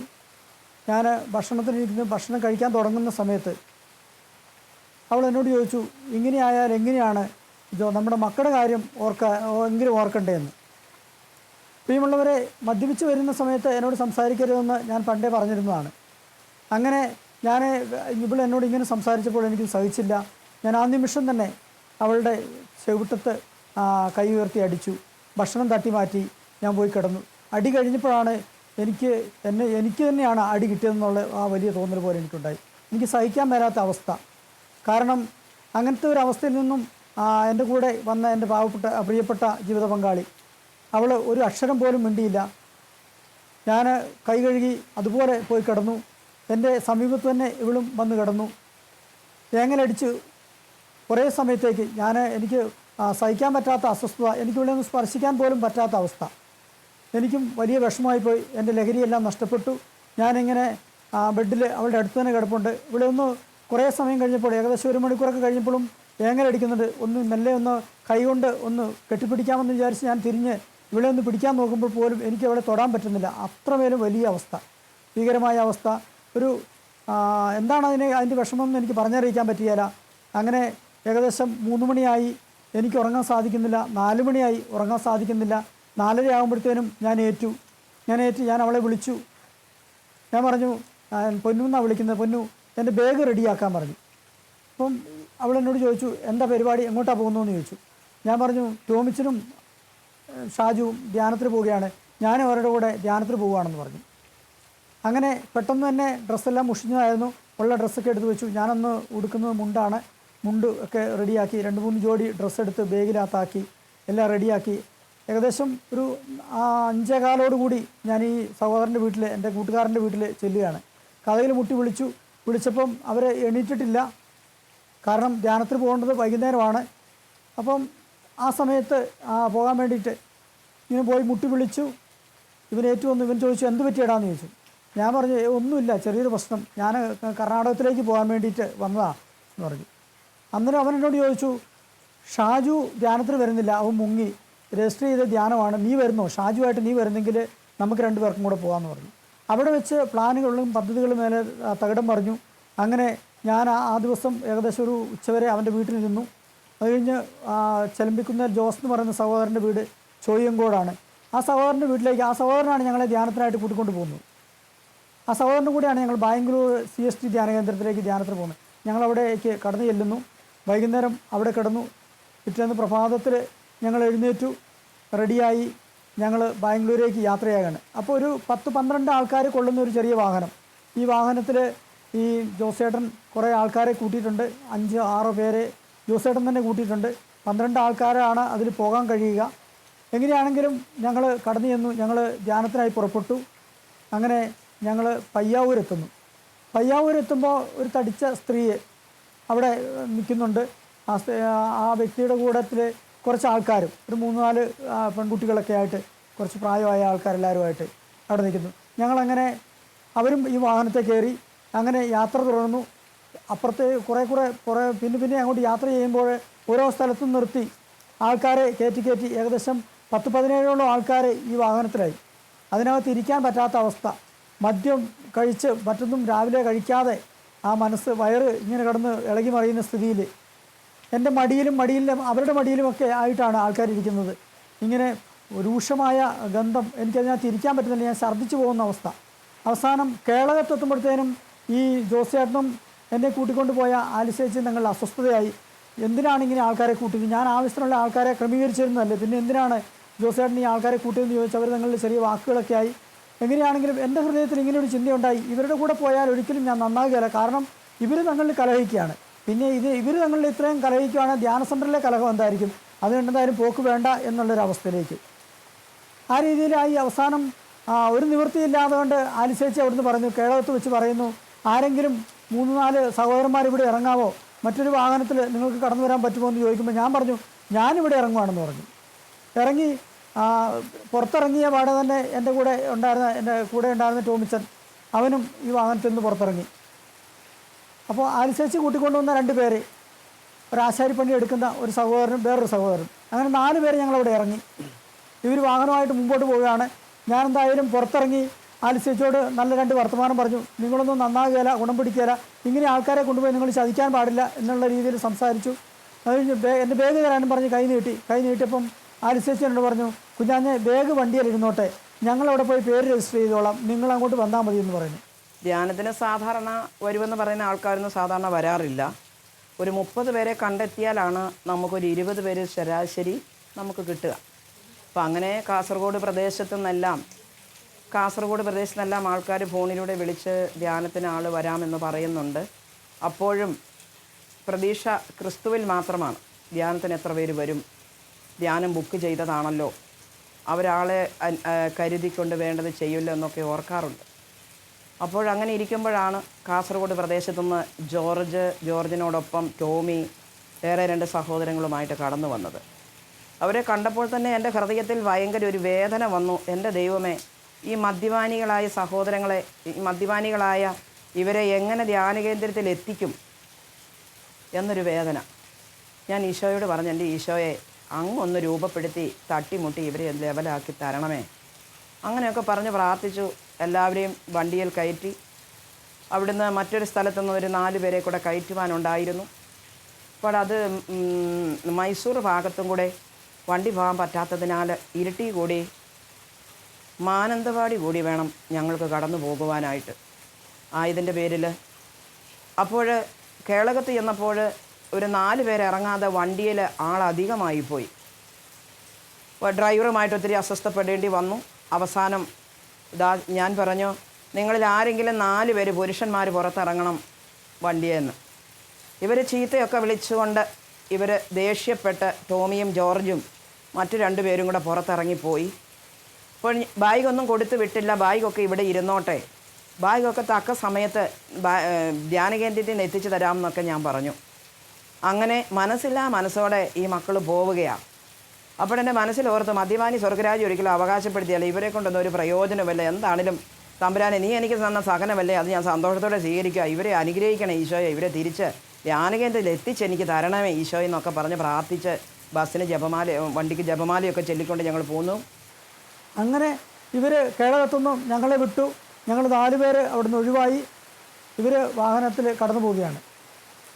ഞാൻ ഭക്ഷണത്തിനിരിക്കുന്നു ഭക്ഷണം കഴിക്കാൻ തുടങ്ങുന്ന സമയത്ത് അവൾ എന്നോട് ചോദിച്ചു ഇങ്ങനെയായാൽ എങ്ങനെയാണ് ജോ നമ്മുടെ മക്കളുടെ കാര്യം ഓർക്ക എങ്കിലും ഓർക്കണ്ടേ എന്ന്? പ്രിയമുള്ളവരെ മദ്യപിച്ച് വരുന്ന സമയത്ത് എന്നോട് സംസാരിക്കരുതെന്ന് ഞാൻ പണ്ടേ പറഞ്ഞിരുന്നതാണ്. അങ്ങനെ ഞാൻ ഇവൾ എന്നോട് ഇങ്ങനെ സംസാരിച്ചപ്പോൾ എനിക്ക് സഹിച്ചില്ല. ഞാൻ ആ നിമിഷം തന്നെ അവളുടെ ചെവിട്ടത്ത് കൈ ഉയർത്തി അടിച്ചു. ഭക്ഷണം തട്ടി മാറ്റി ഞാൻ പോയി കിടന്നു. അടി കഴിഞ്ഞപ്പോഴാണ് എനിക്ക് എന്നെ എനിക്ക് തന്നെയാണ് അടി കിട്ടിയതെന്നുള്ള ആ വലിയ തോന്നൽ പോലെ എനിക്കുണ്ടായി. എനിക്ക് സഹിക്കാൻ മേലാത്ത അവസ്ഥ. കാരണം അങ്ങനത്തെ ഒരു അവസ്ഥയിൽ നിന്നും എന്റെ കൂടെ വന്ന എന്റെ പാവപ്പെട്ട പ്രിയപ്പെട്ട ജീവിത പങ്കാളി. അവൾ ഒരു അക്ഷരം പോലും മിണ്ടിയില്ല. ഞാൻ കൈ കഴുകി അതുപോലെ പോയി കിടന്നു. എന്റെ സമീപത്ത് തന്നെ ഇവളും വന്ന് കിടന്നു. തേങ്ങലടിച്ച് കുറേ സമയത്തേക്ക് ഞാൻ എനിക്ക് സഹിക്കാൻ പറ്റാത്ത അസ്വസ്ഥത എനിക്ക് ഇവിടെ ഒന്ന് സ്പർശിക്കാൻ പോലും പറ്റാത്ത അവസ്ഥ. എനിക്കും വലിയ വിഷമമായി പോയി. എന്റെ ലഹരിയെല്ലാം നഷ്ടപ്പെട്ടു. ഞാനിങ്ങനെ ബെഡിൽ അവളുടെ അടുത്ത് തന്നെ കിടപ്പുണ്ട്. ഇവിടെ ഒന്ന് കുറേ സമയം കഴിഞ്ഞപ്പോൾ ഏകദേശം ഒരു മണിക്കൂറൊക്കെ കഴിഞ്ഞപ്പോഴും തേങ്ങലടിക്കുന്നുണ്ട് ഒന്ന് മെല്ലെ ഒന്ന് കൈകൊണ്ട് ഒന്ന് കെട്ടിപ്പിടിക്കാമെന്ന് വിചാരിച്ച് ഞാൻ തിരിഞ്ഞ് ഇവിടെ ഒന്ന് പിടിക്കാൻ നോക്കുമ്പോൾ പോലും എനിക്ക് അവിടെ തൊടാൻ പറ്റുന്നില്ല. അത്രമേലും വലിയ അവസ്ഥ ഭീകരമായ അവസ്ഥ. ഒരു എന്താണ് അതിന് അതിന്റെ വിഷമം എന്ന് എനിക്ക് പറഞ്ഞറിയിക്കാൻ പറ്റുകയില്ല. അങ്ങനെ ഏകദേശം മൂന്ന് മണിയായി എനിക്ക് ഉറങ്ങാൻ സാധിക്കുന്നില്ല. നാല് മണിയായി ഉറങ്ങാൻ സാധിക്കുന്നില്ല. നാലര ആകുമ്പോഴത്തേനും ഞാൻ ഏറ്റു. ഞാൻ ഏറ്റു ഞാൻ അവളെ വിളിച്ചു. ഞാൻ പറഞ്ഞു "ആ, പൊന്നു എന്നാണ് വിളിക്കുന്നത്? പൊന്നു എന്റെ ബാഗ് റെഡിയാക്കാൻ പറഞ്ഞു. അപ്പം അവൾ എന്നോട് ചോദിച്ചു എന്താ പരിപാടി? എങ്ങോട്ടാണ് പോകുന്നതെന്ന് ചോദിച്ചു. ഞാൻ പറഞ്ഞു ടോമിച്ചനും ഷാജുവും ധ്യാനത്തിന് പോവുകയാണ്. ഞാനും അവരുടെ കൂടെ ധ്യാനത്തിന് പോവുകയാണെന്ന് പറഞ്ഞു. അങ്ങനെ പെട്ടെന്ന് തന്നെ ഡ്രസ്സെല്ലാം മുഷിഞ്ഞതായിരുന്നു. ഉള്ള ഡ്രസ്സൊക്കെ എടുത്ത് വെച്ചു. ഞാനന്ന് ഉടുക്കുന്നത് മുണ്ടാണ്. മുണ്ട് ഒക്കെ റെഡിയാക്കി രണ്ട് മൂന്ന് ജോഡി ഡ്രസ്സ് എടുത്ത് ബാഗിനകത്താക്കി എല്ലാം റെഡിയാക്കി. ഏകദേശം ഒരു അഞ്ചേകാലോടുകൂടി ഞാൻ ഈ സഹോദരന്റെ വീട്ടിൽ എന്റെ കൂട്ടുകാരന്റെ വീട്ടിൽ ചെല്ലുകയാണ്. കഥയിൽ മുട്ടി വിളിച്ചു വിളിച്ചപ്പം അവർ എണീറ്റിട്ടില്ല. കാരണം ധ്യാനത്തിന് പോകേണ്ടത് വൈകുന്നേരമാണ്. അപ്പം ആ സമയത്ത് പോകാൻ വേണ്ടിയിട്ട് ഇങ്ങനെ പോയി മുട്ടി വിളിച്ചു. ഇവൻ ഏറ്റവും ഇവൻ ചോദിച്ചു എന്ത് പറ്റിയടാന്ന് ചോദിച്ചു? ഞാൻ പറഞ്ഞു ഒന്നുമില്ല. ചെറിയൊരു പ്രശ്നം. ഞാൻ കർണാടകത്തിലേക്ക് പോകാൻ വേണ്ടിയിട്ട് വന്നതാ എന്ന് പറഞ്ഞു. അന്നേരം അവൻ എന്നോട് ചോദിച്ചു ഷാജു ധ്യാനത്തിന് വരുന്നില്ല. അവൻ മുങ്ങി. രജിസ്റ്റർ ചെയ്ത ധ്യാനമാണ്. നീ വരുന്നോ? ഷാജുവായിട്ട് നീ വരുന്നെങ്കിൽ നമുക്ക് രണ്ടുപേർക്കും കൂടെ പോകാമെന്ന് പറഞ്ഞു. അവിടെ വെച്ച് പ്ലാനുകളും പദ്ധതികളും മേലെ തകിടം പറഞ്ഞു. അങ്ങനെ ഞാൻ ആ ദിവസം ഏകദേശം ഒരു ഉച്ചവരെ അവന്റെ വീട്ടിൽ നിന്നു. അത് കഴിഞ്ഞ് ചെലമ്പിക്കുന്ന ജോസ് എന്ന് പറയുന്ന സഹോദരന്റെ വീട് ചോയ്യങ്കോടാണ്. ആ സഹോദരന്റെ വീട്ടിലേക്ക് ആ സഹോദരനാണ് ഞങ്ങളെ ധ്യാനത്തിനായിട്ട് കൂട്ടിക്കൊണ്ട് പോകുന്നത്. ആ സഹോദരനും കൂടിയാണ് ഞങ്ങൾ ബാംഗ്ലൂർ സി എസ് ടി ധ്യാന കേന്ദ്രത്തിലേക്ക് ധ്യാനത്തിന് പോകുന്നത്. ഞങ്ങളവിടേക്ക് കടന്നു ചെല്ലുന്നു. വൈകുന്നേരം അവിടെ കിടന്നു. പിറ്റേന്ന് പ്രഭാതത്തിൽ ഞങ്ങൾ എഴുന്നേറ്റു. റെഡിയായി. ഞങ്ങൾ ബാംഗ്ലൂരേക്ക് യാത്രയാകാണ്. അപ്പോൾ ഒരു പത്ത് പന്ത്രണ്ട് ആൾക്കാർ കൊള്ളുന്ന ഒരു ചെറിയ വാഹനം. ഈ വാഹനത്തിൽ ഈ ജോസേട്ടൻ കുറേ ആൾക്കാരെ കൂട്ടിയിട്ടുണ്ട്. അഞ്ച് ആറ് പേരെ ജോസേട്ടൻ തന്നെ കൂട്ടിയിട്ടുണ്ട്. പന്ത്രണ്ട് ആൾക്കാരാണ് അതിൽ പോകാൻ കഴിയുക. എങ്ങനെയാണെങ്കിലും ഞങ്ങൾ കടന്നു ചെന്നു. ഞങ്ങൾ ധ്യാനത്തിനായി പുറപ്പെട്ടു. അങ്ങനെ ഞങ്ങൾ പയ്യാവൂരെത്തുന്നു. പയ്യാവൂരെത്തുമ്പോൾ ഒരു തടിച്ച സ്ത്രീയെ അവിടെ നിൽക്കുന്നുണ്ട്. ആ വ്യക്തിയുടെ കൂട്ടത്തിൽ കുറച്ച് ആൾക്കാരും ഒരു മൂന്ന് നാല് പെൺകുട്ടികളൊക്കെ ആയിട്ട് കുറച്ച് പ്രായമായ ആൾക്കാരെല്ലാവരുമായിട്ട് അവിടെ നിൽക്കുന്നു. ഞങ്ങളങ്ങനെ അവരും ഈ വാഹനത്തെ കയറി അങ്ങനെ യാത്ര തുടർന്നു. അപ്പുറത്തെ കുറേ കുറേ കുറേ പിന്നെ പിന്നെ അങ്ങോട്ട് യാത്ര ചെയ്യുമ്പോൾ ഓരോ സ്ഥലത്തും നിർത്തി ആൾക്കാരെ കയറ്റി കയറ്റി ഏകദേശം പത്ത് പതിനേഴോളം ആൾക്കാർ ഈ വാഹനത്തിലായി. അതിനകത്ത് ഇരിക്കാൻ പറ്റാത്ത അവസ്ഥ. മദ്യം കഴിച്ച് മറ്റൊന്നും രാവിലെ കഴിക്കാതെ ആ മനസ്സ് വയറ് ഇങ്ങനെ കിടന്ന് ഇളകി മറിയുന്ന സ്ഥിതിയിൽ എന്റെ മടിയിലും മടിയിലും അവരുടെ മടിയിലുമൊക്കെ ആയിട്ടാണ് ആൾക്കാർ ഇരിക്കുന്നത്. ഇങ്ങനെ രൂക്ഷമായ ഗന്ധം എനിക്കതിനകത്ത് ഇരിക്കാൻ പറ്റുന്നില്ല. ഞാൻ ഛർദ്ദിച്ചു പോകുന്ന അവസ്ഥ. അവസാനം കേളകത്തെത്തുമ്പോഴത്തേനും ഈ ജോസേട്ടനും എന്നെ കൂട്ടിക്കൊണ്ട് പോയ ആലിസേച്ചി ഞങ്ങൾ അസ്വസ്ഥതയായി. എന്തിനാണ് ഇങ്ങനെ ആൾക്കാരെ കൂട്ടിയത് ഞാൻ ആവശ്യത്തിനുള്ള ആൾക്കാരെ ക്രമീകരിച്ചിരുന്നതല്ലേ? പിന്നെ എന്തിനാണ് ജോസേട്ടൻ ഈ ആൾക്കാരെ കൂട്ടിയതെന്ന് ചോദിച്ചവർ അവർ തങ്ങളിൽ ചെറിയ വാക്കുകളൊക്കെ ആയി? എങ്ങനെയാണെങ്കിലും എന്റെ ഹൃദയത്തിൽ ഇങ്ങനെയൊരു ചിന്തയുണ്ടായി. ഇവരുടെ കൂടെ പോയാൽ ഒരിക്കലും ഞാൻ നന്നാകുകയില്ല. കാരണം ഇവർ തങ്ങളിൽ കലഹിക്കുകയാണ്. പിന്നെ ഇത് ഇവർ തങ്ങളിൽ ഇത്രയും കലഹിക്കുകയാണ് ധ്യാന സെന്ററിലെ കലഹം എന്തായിരിക്കും? അതുകൊണ്ട് എന്തായാലും പോക്ക് വേണ്ട എന്നുള്ളൊരവസ്ഥയിലേക്ക്. ആ രീതിയിലായി അവസാനം ഒരു നിവൃത്തിയില്ലാതെ കൊണ്ട് ആലിസേച്ചി അവിടുന്ന് പറഞ്ഞു കേളകത്ത് വെച്ച് പറയുന്നു ആരെങ്കിലും മൂന്ന് നാല് സഹോദരന്മാർ ഇവിടെ ഇറങ്ങാവോ? മറ്റൊരു വാഹനത്തിൽ നിങ്ങൾക്ക് കടന്നു വരാൻ പറ്റുമോ? എന്ന് ചോദിക്കുമ്പോൾ ഞാൻ പറഞ്ഞു ഞാനിവിടെ ഇറങ്ങുവാണെന്ന് പറഞ്ഞു. ഇറങ്ങി പുറത്തിറങ്ങിയ പാടെ തന്നെ എന്റെ കൂടെ ഉണ്ടായിരുന്ന എന്റെ കൂടെ ഉണ്ടായിരുന്ന ടോമിച്ചൻ അവനും ഈ വാഹനത്തിൽ നിന്ന് പുറത്തിറങ്ങി. അപ്പോൾ ആലിസേച്ചി കൂട്ടിക്കൊണ്ടുവന്ന രണ്ട് പേര് ഒരു ആശാരിപ്പണി എടുക്കുന്ന ഒരു സഹോദരനും വേറൊരു സഹോദരനും. അങ്ങനെ നാല് പേര് ഞങ്ങളവിടെ ഇറങ്ങി. ഇവർ വാഹനമായിട്ട് മുമ്പോട്ട് പോവുകയാണ്. ഞാൻ എന്തായാലും പുറത്തിറങ്ങി ആലിസേച്ചിയോട് നല്ല രണ്ട് വർത്തമാനം പറഞ്ഞു. നിങ്ങളൊന്നും നന്നാകുകയില്ല ഗുണം പിടിക്കുകയില്ല ഇങ്ങനെ ആൾക്കാരെ കൊണ്ടുപോയി നിങ്ങൾ ചതിക്കാൻ പാടില്ല എന്നുള്ള രീതിയിൽ സംസാരിച്ചു. അത് കഴിഞ്ഞ് എന്റെ ബാഗ് തരാനും പറഞ്ഞ് കൈ നീട്ടി. കൈ നീട്ടിയപ്പം ആലിസേച്ചി എന്നോട് പറഞ്ഞു കുഞ്ഞാഞ്ഞ് ബാഗ് വണ്ടിയിൽ ഇരുന്നോട്ടെ. ഞങ്ങളവിടെ പോയി പേര് രജിസ്റ്റർ ചെയ്തോളാം. നിങ്ങൾ അങ്ങോട്ട് വന്നാൽ മതി എന്ന് പറഞ്ഞു ധ്യാനത്തിന് സാധാരണ വരുമെന്ന് പറയുന്ന ആൾക്കാരൊന്നും സാധാരണ വരാറില്ല. ഒരു മുപ്പത് പേരെ കണ്ടെത്തിയാലാണ് നമുക്കൊരു ഇരുപത് പേര് ശരാശരി നമുക്ക് കിട്ടുക. അപ്പം അങ്ങനെ കാസർഗോഡ് പ്രദേശത്തു നിന്നെല്ലാം കാസർഗോഡ് പ്രദേശത്തു നിന്നെല്ലാം ആൾക്കാർ ഫോണിലൂടെ വിളിച്ച് ധ്യാനത്തിന് ആൾ വരാമെന്ന് പറയുന്നുണ്ട്. അപ്പോഴും പ്രതീക്ഷ ക്രിസ്തുവിൽ മാത്രമാണ് ധ്യാനത്തിന് എത്ര പേര് വരും ധ്യാനം ബുക്ക് ചെയ്തതാണല്ലോ അവരാളെ കരുതിക്കൊണ്ട് വേണ്ടത് ചെയ്യില്ല എന്നൊക്കെ ഓർക്കാറുണ്ട്. അപ്പോഴങ്ങനെ ഇരിക്കുമ്പോഴാണ് കാസർഗോഡ് പ്രദേശത്തുനിന്ന് ജോർജ് ജോർജിനോടൊപ്പം ടോമി വേറെ രണ്ട് സഹോദരങ്ങളുമായിട്ട് കടന്നു വന്നത്. അവരെ കണ്ടപ്പോൾ തന്നെ എന്റെ ഹൃദയത്തിൽ ഭയങ്കര ഒരു വേദന വന്നു. എന്റെ ദൈവമേ ഈ മദ്യപാനികളായ സഹോദരങ്ങളെ ഈ മദ്യപാനികളായ ഇവരെ എങ്ങനെ ധ്യാന കേന്ദ്രത്തിൽ എത്തിക്കും എന്നൊരു വേദന. ഞാൻ ഈശോയോട് പറഞ്ഞു എന്റെ ഈശോയെ അങ്ങൊന്ന് രൂപപ്പെടുത്തി തട്ടിമുട്ടി ഇവരെ ലെവലാക്കി തരണമേ. അങ്ങനെയൊക്കെ പറഞ്ഞ് പ്രാർത്ഥിച്ചു. എല്ലാവരെയും വണ്ടിയിൽ കയറ്റി. അവിടുന്ന് മറ്റൊരു സ്ഥലത്തുനിന്ന് ഒരു നാല് പേരെ കൂടെ കയറ്റുവാനുണ്ടായിരുന്നു. അപ്പോൾ അത് മൈസൂർ ഭാഗത്തും കൂടെ വണ്ടി പോകാൻ പറ്റാത്തതിനാൽ ഇരുട്ടി കൂടി മാനന്തവാടി കൂടി വേണം ഞങ്ങൾക്ക് കടന്നു പോകുവാനായിട്ട്. ആയതിന്റെ പേരിൽ. അപ്പോൾ കേളകത്ത് ചെന്നപ്പോൾ ഒരു നാല് പേര് ഇറങ്ങാതെ വണ്ടിയിൽ ആളധികമായി പോയി. ഡ്രൈവറുമായിട്ട് ഒത്തിരി അസ്വസ്ഥപ്പെടേണ്ടി വന്നു. അവസാനം ഇതാ ഞാൻ പറഞ്ഞു നിങ്ങളിൽ ആരെങ്കിലും നാല് പേര് പുരുഷന്മാർ പുറത്തിറങ്ങണം വണ്ടിയെന്ന്. ഇവർ ചീത്തയൊക്കെ വിളിച്ചുകൊണ്ട് ഇവർ ദേഷ്യപ്പെട്ട് ടോമിയും ജോർജും മറ്റു രണ്ടുപേരും കൂടെ പുറത്തിറങ്ങിപ്പോയി. അപ്പോൾ ബാഗൊന്നും കൊടുത്തു വിട്ടില്ല ബാഗൊക്കെ ഇവിടെ ഇരുന്നോട്ടെ. ബാഗൊക്കെ തക്ക സമയത്ത് ബാ- ഏഹ് ധ്യാന കേന്ദ്രത്തിൽ നിന്ന് എത്തിച്ചു തരാമെന്നൊക്കെ ഞാൻ പറഞ്ഞു. അങ്ങനെ മനസ്സില്ലാ മനസ്സോടെ ഈ മക്കൾ പോവുകയാണ് അപ്പോൾ എന്റെ മനസ്സിൽ ഓർത്ത് മദ്യപാനി സ്വർഗരാജ് ഒരിക്കലും അവകാശപ്പെടുത്തിയല്ല. ഇവരെ കൊണ്ടൊന്നും ഒരു പ്രയോജനമല്ല എന്താണെങ്കിലും തമ്പുരാനെ നീ എനിക്ക് തന്ന സഹനമല്ലേ? അത് ഞാൻ സന്തോഷത്തോടെ സ്വീകരിക്കുക. ഇവരെ അനുഗ്രഹിക്കണേ ഈശോയെ. ഇവരെ തിരിച്ച് ധ്യാനകേന്ദ്രത്തിൽ എത്തിച്ച് എനിക്ക് തരണമേ ഈശോ എന്നൊക്കെ പറഞ്ഞ് പ്രാർത്ഥിച്ച് ബസ്സിന് ജപമാല വണ്ടിക്ക് ജപമാലയൊക്കെ ചൊല്ലിക്കൊണ്ട് ഞങ്ങൾ പോന്നു. അങ്ങനെ ഇവർ കേളകത്തുനിന്നും ഞങ്ങളെ വിട്ടു. ഞങ്ങൾ നാലുപേര് അവിടുന്ന് ഒഴിവായി. ഇവർ വാഹനത്തിൽ കടന്നു പോവുകയാണ്.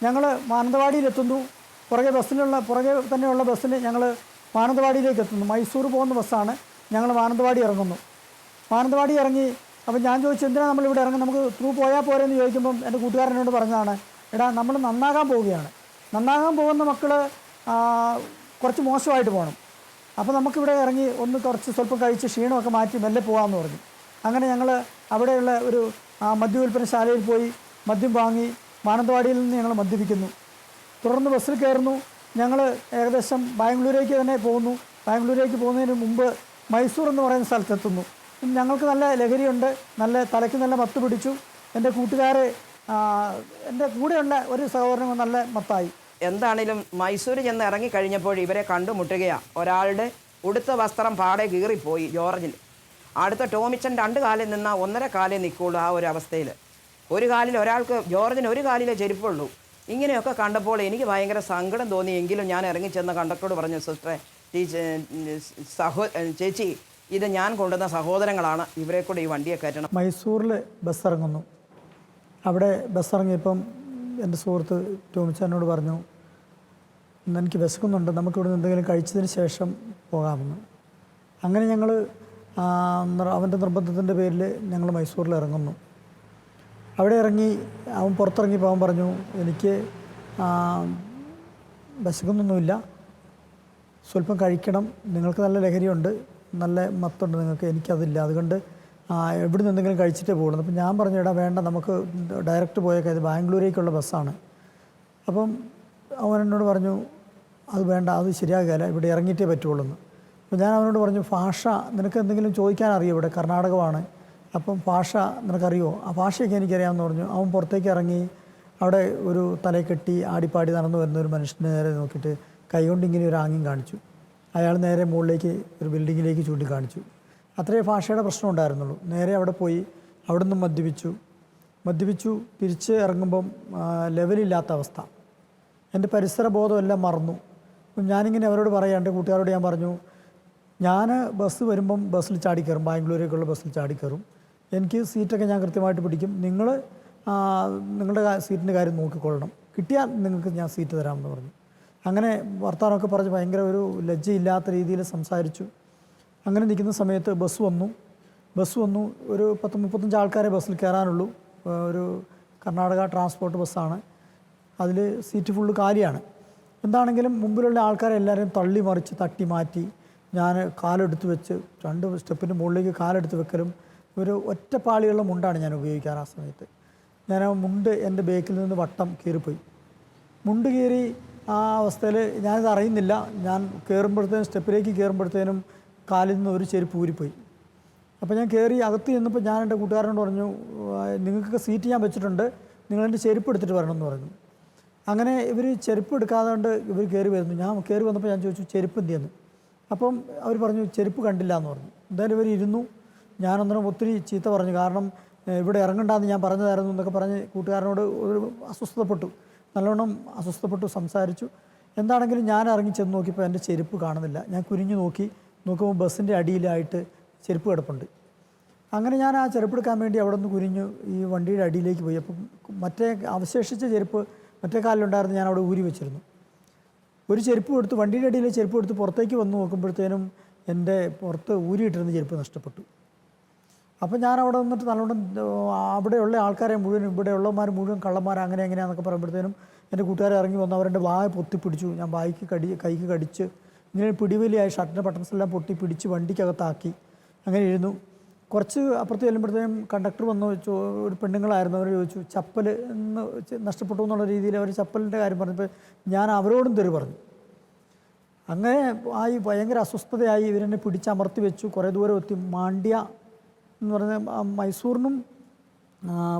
ഞങ്ങൾ മാനന്തവാടിയിലെത്തുന്നു. പുറകെ ബസ്സിലുള്ള പുറകെ തന്നെയുള്ള ബസ്സിന് ഞങ്ങൾ മാനന്തവാടിയിലേക്ക് എത്തുന്നു. മൈസൂർ പോകുന്ന ബസ്സാണ്. ഞങ്ങൾ മാനന്തവാടി ഇറങ്ങുന്നു. മാനന്തവാടി ഇറങ്ങി അപ്പോൾ ഞാൻ ചോദിച്ചു എന്തിനാണ് നമ്മളിവിടെ ഇറങ്ങി നമുക്ക് ത്രൂ പോയാൽ പോരെ എന്ന് ചോദിക്കുമ്പം എന്റെ കൂട്ടുകാരനോട് പറഞ്ഞതാണ് എടാ നമ്മൾ നന്നാകാൻ പോവുകയാണ്. നന്നാകാൻ പോകുന്ന മക്കൾ കുറച്ച് മോശമായിട്ട് പോകണം അപ്പോൾ നമുക്കിവിടെ ഇറങ്ങി ഒന്ന് കുറച്ച് സ്വല്പം കഴിച്ച് ക്ഷീണമൊക്കെ മാറ്റി മെല്ലെ പോകാമെന്ന് പറഞ്ഞു. അങ്ങനെ ഞങ്ങൾ അവിടെയുള്ള ഒരു മദ്യ മദ്യവിൽപ്പനശാലയിൽ പോയി മദ്യം വാങ്ങി മാനന്തവാടിയിൽ നിന്ന് ഞങ്ങൾ മദ്യപിക്കുന്നു. തുടർന്ന് ബസ്സിൽ കയറുന്നു. ഞങ്ങൾ ഏകദേശം ബാംഗ്ലൂരേക്ക് തന്നെ പോകുന്നു. ബാംഗ്ലൂരേക്ക് പോകുന്നതിന് മുമ്പ് മൈസൂർ എന്ന് പറയുന്ന സ്ഥലത്തെത്തുന്നു. ഞങ്ങൾക്ക് നല്ല ലഹരിയുണ്ട്. നല്ല തലയ്ക്ക് നല്ല മത്ത് പിടിച്ചു. എന്റെ കൂട്ടുകാരെ എന്റെ കൂടെയുള്ള ഒരു സഹോദരൻ നല്ല മത്തായി. എന്താണേലും മൈസൂർ ചെന്ന് ഇറങ്ങിക്കഴിഞ്ഞപ്പോൾ ഇവരെ കണ്ടുമുട്ടുകയാണ് ഒരാളുടെ ഉടുത്ത വസ്ത്രം പാടെ കീറിപ്പോയി ജോർജിൽ. അടുത്ത ടോമിച്ചൻ രണ്ട് കാലിൽ നിന്നാൽ ഒന്നര കാലേ നിൽക്കുള്ളൂ ആ ഒരു അവസ്ഥയിൽ ഒരു കാലിൽ ഒരാൾക്ക് ജോർജിന് ഒരു കാലിലെ ചെരുപ്പുള്ളൂ. ഇങ്ങനെയൊക്കെ കണ്ടപ്പോൾ എനിക്ക് ഭയങ്കര സങ്കടം തോന്നിയെങ്കിലും ഞാൻ ഇറങ്ങിച്ചെന്ന കണ്ടക്ടറോട് പറഞ്ഞു സിസ്റ്ററെ ടീച്ച സഹോ ചേച്ചി ഇത് ഞാൻ കൊണ്ടുവന്ന സഹോദരങ്ങളാണ്. ഇവരെ കൂടെ ഈ വണ്ടിയെ കയറ്റണം. മൈസൂരിൽ ബസ് ഇറങ്ങുന്നു അവിടെ ബസ് ഇറങ്ങിയപ്പം എന്റെ സുഹൃത്ത് ടോമിച്ചാനോട് പറഞ്ഞു "ഇന്ന് എനിക്ക് വിശക്കുന്നുണ്ട്. നമുക്കിവിടെ നിന്ന് എന്തെങ്കിലും കഴിച്ചതിന് ശേഷം പോകാമെന്ന്. അങ്ങനെ ഞങ്ങൾ അവന്റെ നിർബന്ധത്തിന്റെ പേരിൽ ഞങ്ങൾ മൈസൂരിൽ ഇറങ്ങുന്നു. അവിടെ ഇറങ്ങി അവൻ പുറത്തിറങ്ങി അവൻ പറഞ്ഞു എനിക്ക് വിശക്കുന്നൊന്നുമില്ല സ്വല്പം കഴിക്കണം. നിങ്ങൾക്ക് നല്ല ലഹരിയുണ്ട്. നല്ല മത്തുണ്ട്. നിങ്ങൾക്ക് എനിക്കതില്ല. അതുകൊണ്ട് എവിടെ നിന്നെങ്കിലും കഴിച്ചിട്ടേ പോകുള്ളൂ. അപ്പം ഞാൻ പറഞ്ഞു എടാ വേണ്ട. നമുക്ക് ഡയറക്റ്റ് പോയേക്കാം ഇത് ബാംഗ്ലൂരേക്കുള്ള ബസ്സാണ്. അപ്പം അവൻ എന്നോട് പറഞ്ഞു അത് വേണ്ട. അത് ശരിയാകില്ല ഇവിടെ ഇറങ്ങിയിട്ടേ പറ്റുള്ളൂ എന്ന് ഞാൻ അവനോട് പറഞ്ഞു ഭാഷ നിനക്ക് എന്തെങ്കിലും ചോദിക്കാൻ അറിയോ ഇവിടെ? കർണാടകമാണ് അപ്പം ഭാഷ നിനക്കറിയോ ആ ഭാഷയൊക്കെ എനിക്കറിയാമെന്ന് പറഞ്ഞു. അവൻ പുറത്തേക്ക് ഇറങ്ങി അവിടെ ഒരു തലയെ കെട്ടി ആടിപ്പാടി നടന്നു വരുന്ന ഒരു മനുഷ്യനെ നേരെ നോക്കിയിട്ട് കൈകൊണ്ട് ഇങ്ങനെ ഒരു ആംഗ്യം കാണിച്ചു. അയാൾ നേരെ മുകളിലേക്ക് ഒരു ബിൽഡിങ്ങിലേക്ക് ചൂണ്ടിക്കാണിച്ചു. അത്രേ ഭാഷയുടെ പ്രശ്നം ഉണ്ടായിരുന്നുള്ളൂ. നേരെ അവിടെ പോയി അവിടെ നിന്ന് മദ്യപിച്ചു. മദ്യപിച്ചു തിരിച്ച് ഇറങ്ങുമ്പം ലെവലില്ലാത്ത അവസ്ഥ. എന്റെ പരിസര ബോധമെല്ലാം മറന്നു. ഞാനിങ്ങനെ അവരോട് പറയാം എന്റെ കൂട്ടുകാരോട് ഞാൻ പറഞ്ഞു ഞാൻ ബസ് വരുമ്പം ബസ്സിൽ ചാടി ചാടിക്കയറും. ബാംഗ്ലൂരേക്കുള്ള ബസ്സിൽ ചാടിക്കയറും. എനിക്ക് സീറ്റൊക്കെ ഞാൻ കൃത്യമായിട്ട് പിടിക്കും. നിങ്ങൾ നിങ്ങളുടെ സീറ്റിന്റെ കാര്യം നോക്കിക്കൊള്ളണം. കിട്ടിയാൽ നിങ്ങൾക്ക് ഞാൻ സീറ്റ് തരാമെന്ന് പറഞ്ഞു. അങ്ങനെ വർത്തമാനമൊക്കെ പറഞ്ഞ് ഭയങ്കര ഒരു ലജ്ജയില്ലാത്ത രീതിയിൽ സംസാരിച്ചു. അങ്ങനെ നിൽക്കുന്ന സമയത്ത് ബസ് വന്നു. ബസ് വന്നു. ഒരു പത്ത് മുപ്പത്തഞ്ച് ആൾക്കാരെ ബസ്സിൽ കയറാനുള്ളൂ. ഒരു കർണാടക ട്രാൻസ്പോർട്ട് ബസ്സാണ്. അതിൽ സീറ്റ് ഫുള്ള് കാലിയാണ്. എന്താണെങ്കിലും മുമ്പിലുള്ള ആൾക്കാരെ എല്ലാവരെയും തള്ളി മറിച്ച് തട്ടി മാറ്റി ഞാൻ കാലെടുത്ത് വെച്ച് രണ്ട് സ്റ്റെപ്പിന്റെ മുകളിലേക്ക് കാലെടുത്ത് വെക്കലും ഒരു ഒറ്റപ്പാളിയുള്ള മുണ്ടാണ് ഞാൻ ഉപയോഗിക്കാൻ ആ സമയത്ത്. ഞാൻ ആ മുണ്ട് എന്റെ ബേക്കിൽ നിന്ന് വട്ടം കീറിപ്പോയി. മുണ്ട് കീറി ആ അവസ്ഥയിൽ ഞാനിത് അറിയുന്നില്ല. ഞാൻ കയറുമ്പോഴത്തേനും സ്റ്റെപ്പിലേക്ക് കയറുമ്പോഴത്തേനും കാലിൽ നിന്ന് ഒരു ചെരുപ്പ് ഊരിപ്പോയി. അപ്പോൾ ഞാൻ കയറി അകത്ത് ചെന്നപ്പോൾ ഞാൻ എന്റെ കൂട്ടുകാരനോട് പറഞ്ഞു "ആ, നിങ്ങൾക്കൊക്കെ സീറ്റ് ഞാൻ വെച്ചിട്ടുണ്ട്. നിങ്ങളെന്റെ ചെരുപ്പ് എടുത്തിട്ട് വരണം എന്ന് പറഞ്ഞു. അങ്ങനെ ഇവർ ചെരുപ്പ് എടുക്കാതെ കൊണ്ട് ഇവർ കയറി വരുന്നു. ഞാൻ കയറി വന്നപ്പോൾ ഞാൻ ചോദിച്ചു ചെരുപ്പ് എന്ത് ചെയ്യുന്നു? അപ്പം അവർ പറഞ്ഞു ചെരുപ്പ് കണ്ടില്ല എന്ന് പറഞ്ഞു. എന്തായാലും ഇവർ ഇരുന്നു. ഞാനന്നേരം ഒത്തിരി ചീത്ത പറഞ്ഞു. കാരണം ഇവിടെ ഇറങ്ങണ്ടെന്ന് ഞാൻ പറഞ്ഞതായിരുന്നു എന്നൊക്കെ പറഞ്ഞ് കൂട്ടുകാരനോട് ഒരു അസ്വസ്ഥതപ്പെട്ടു. നല്ലോണം അസ്വസ്ഥപ്പെട്ടു സംസാരിച്ചു. എന്താണെങ്കിലും ഞാൻ ഇറങ്ങി ചെന്ന് നോക്കിയപ്പോൾ എന്റെ ചെരുപ്പ് കാണുന്നില്ല. ഞാൻ കുനിഞ്ഞു നോക്കി നോക്കുമ്പോൾ ബസ്സിന്റെ അടിയിലായിട്ട് ചെരുപ്പ് കിടപ്പുണ്ട്. അങ്ങനെ ഞാൻ ആ ചെരുപ്പ് എടുക്കാൻ വേണ്ടി അവിടെ നിന്ന് കുനിഞ്ഞു ഈ വണ്ടിയുടെ അടിയിലേക്ക് പോയി. അപ്പം മറ്റേ അവശേഷിച്ച ചെരുപ്പ് മറ്റേ കാലിലുണ്ടായിരുന്നു ഞാൻ അവിടെ ഊരി വെച്ചിരുന്നു. ഒരു ചെരുപ്പ് എടുത്ത് വണ്ടിയുടെ അടിയിലെ ചെരുപ്പ് എടുത്ത് പുറത്തേക്ക് വന്ന് നോക്കുമ്പോഴത്തേനും എന്റെ പുറത്ത് ഊരിയിട്ടിരുന്ന ചെരുപ്പ് നഷ്ടപ്പെട്ടു. അപ്പം ഞാൻ അവിടെ നിന്നിട്ട് നല്ലോണം അവിടെയുള്ള ആൾക്കാരെ മുഴുവൻ ഇവിടെയുള്ളവന്മാർ മുഴുവൻ കള്ളന്മാർ അങ്ങനെ എങ്ങനെയാണെന്നൊക്കെ പറയുമ്പോഴത്തേനും എന്റെ കൂട്ടുകാരെ ഇറങ്ങി വന്ന് അവരുടെ വായ പൊത്തിപ്പിടിച്ചു ഞാൻ വായിക്ക് കടി കൈക്ക് കടിച്ച് ഇങ്ങനെ പിടിവലിയായി ഷർട്ടിന്റെ ബട്ടൺസ് എല്ലാം പൊട്ടി പിടിച്ച് വണ്ടിക്കകത്താക്കി. അങ്ങനെ ഇരുന്നു. കുറച്ച് അപ്പുറത്ത് ചെല്ലുമ്പോഴത്തേനും കണ്ടക്ടർ വന്ന് ചോ ഒരു പെണ്ണുങ്ങളായിരുന്നു. അവർ ചോദിച്ചു ചപ്പൽ എന്ന് നഷ്ടപ്പെട്ടു എന്നുള്ള രീതിയിൽ അവർ ചപ്പലിന്റെ കാര്യം പറഞ്ഞപ്പോൾ ഞാൻ അവരോടും തെറി പറഞ്ഞു. അങ്ങനെ ആയി ഭയങ്കര അസ്വസ്ഥതയായി ഇവരെന്നെ പിടിച്ചമർത്തി വെച്ചു. കുറേ ദൂരം എത്തി. മാണ്ഡ്യ എന്ന് പറഞ്ഞ മൈസൂറിനും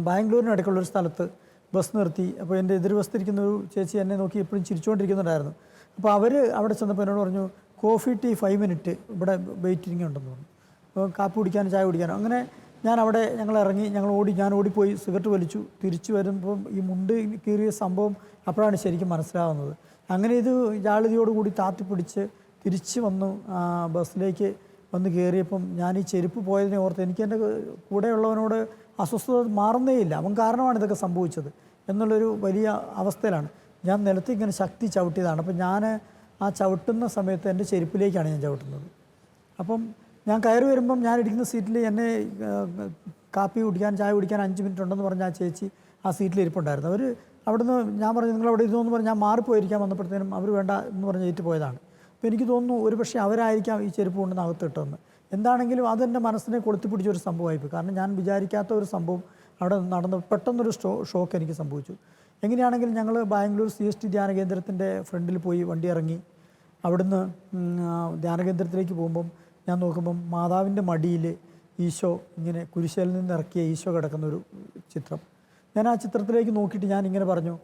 ബാംഗ്ലൂരിനും ഇടയ്ക്കുള്ള ഒരു സ്ഥലത്ത് ബസ് നിർത്തി. അപ്പോൾ എന്റെ എതിർവശത്തിരിക്കുന്ന ഒരു ചേച്ചി എന്നെ നോക്കി എപ്പോഴും ചിരിച്ചുകൊണ്ടിരിക്കുന്നുണ്ടായിരുന്നു അപ്പോൾ അവർ അവിടെ ചെന്നപ്പോൾ എന്നോട് പറഞ്ഞു കോഫി ടീ ഫൈവ് മിനിറ്റ്. ഇവിടെ വെയിറ്റിംഗ് ഉണ്ടെന്ന് പറഞ്ഞു. അപ്പോൾ കാപ്പി കുടിക്കാനും ചായ കുടിക്കാനും. അങ്ങനെ ഞാൻ അവിടെ ഞങ്ങൾ ഇറങ്ങി ഞങ്ങൾ ഓടി ഞാൻ ഓടിപ്പോയി സിഗരറ്റ് വലിച്ചു. തിരിച്ചു വരുമ്പം ഈ മുണ്ട് കീറിയ സംഭവം അപ്പോഴാണ് ശരിക്കും മനസ്സിലാവുന്നത്. അങ്ങനെ ഇത് ജാളിതയോടുകൂടി താത്തിപ്പിടിച്ച് തിരിച്ച് വന്നു ബസ്സിലേക്ക് വന്ന് കയറിയപ്പം ഞാൻ ഈ ചെരുപ്പ് പോയതിനെ ഓർത്ത് എനിക്ക് എന്റെ കൂടെയുള്ളവനോട് അസ്വസ്ഥത മാറുന്നേയില്ല. അവൻ കാരണമാണ് ഇതൊക്കെ സംഭവിച്ചത് എന്നുള്ളൊരു വലിയ അവസ്ഥയിലാണ്. ഞാൻ നിലത്ത് ഇങ്ങനെ ശക്തി ചവിട്ടിയതാണ്. അപ്പം ഞാൻ ആ ചവിട്ടുന്ന സമയത്ത് എന്റെ ചെരുപ്പിലേക്കാണ് ഞാൻ ചവിട്ടുന്നത്. അപ്പം ഞാൻ കയറി വരുമ്പം ഞാൻ ഇരിക്കുന്ന സീറ്റിൽ എന്നെ കാപ്പി കുടിക്കാൻ ചായ കുടിക്കാൻ അഞ്ച് മിനിറ്റ് ഉണ്ടെന്ന് പറഞ്ഞ ആ ചേച്ചി ആ സീറ്റിൽ ഇരിപ്പുണ്ടായിരുന്നു. അവർ അവിടുന്ന് ഞാൻ പറഞ്ഞു നിങ്ങൾ അവിടെ ഇരുന്നു എന്ന് പറഞ്ഞ് ഞാൻ മാറിപ്പോയിരിക്കാൻ വന്നപ്പോഴത്തേനും അവർ വേണ്ട എന്ന് പറഞ്ഞ് ഏറ്റു പോയതാണ്. അപ്പോൾ എനിക്ക് തോന്നുന്നു ഒരു പക്ഷേ അവരായിരിക്കാം ഈ ചെരുപ്പ് കൊണ്ട് അകത്തിട്ടെന്ന് എന്താണെങ്കിലും അതെന്റെ മനസ്സിനെ കൊളുത്തി പിടിച്ചൊരു സംഭവമായിപ്പോയി. കാരണം ഞാൻ വിചാരിക്കാത്ത ഒരു സംഭവം അവിടെ നടന്നു പെട്ടെന്നൊരു ഷോ ഷോക്ക് എനിക്ക് സംഭവിച്ചു. എങ്ങനെയാണെങ്കിലും ഞങ്ങൾ ബാംഗ്ലൂർ സി എസ് ടി ധ്യാന കേന്ദ്രത്തിന്റെ ഫ്രണ്ടിൽ പോയി വണ്ടി ഇറങ്ങി. അവിടുന്ന് ധ്യാന കേന്ദ്രത്തിലേക്ക് പോകുമ്പം ഞാൻ നോക്കുമ്പം മാതാവിന്റെ മടിയിൽ ഈശോ ഇങ്ങനെ കുരിശയിൽ നിന്ന് ഇറക്കിയ ഈശോ കിടക്കുന്ന ഒരു ചിത്രം. ഞാൻ ആ ചിത്രത്തിലേക്ക് നോക്കിയിട്ട് ഞാൻ ഇങ്ങനെ പറഞ്ഞു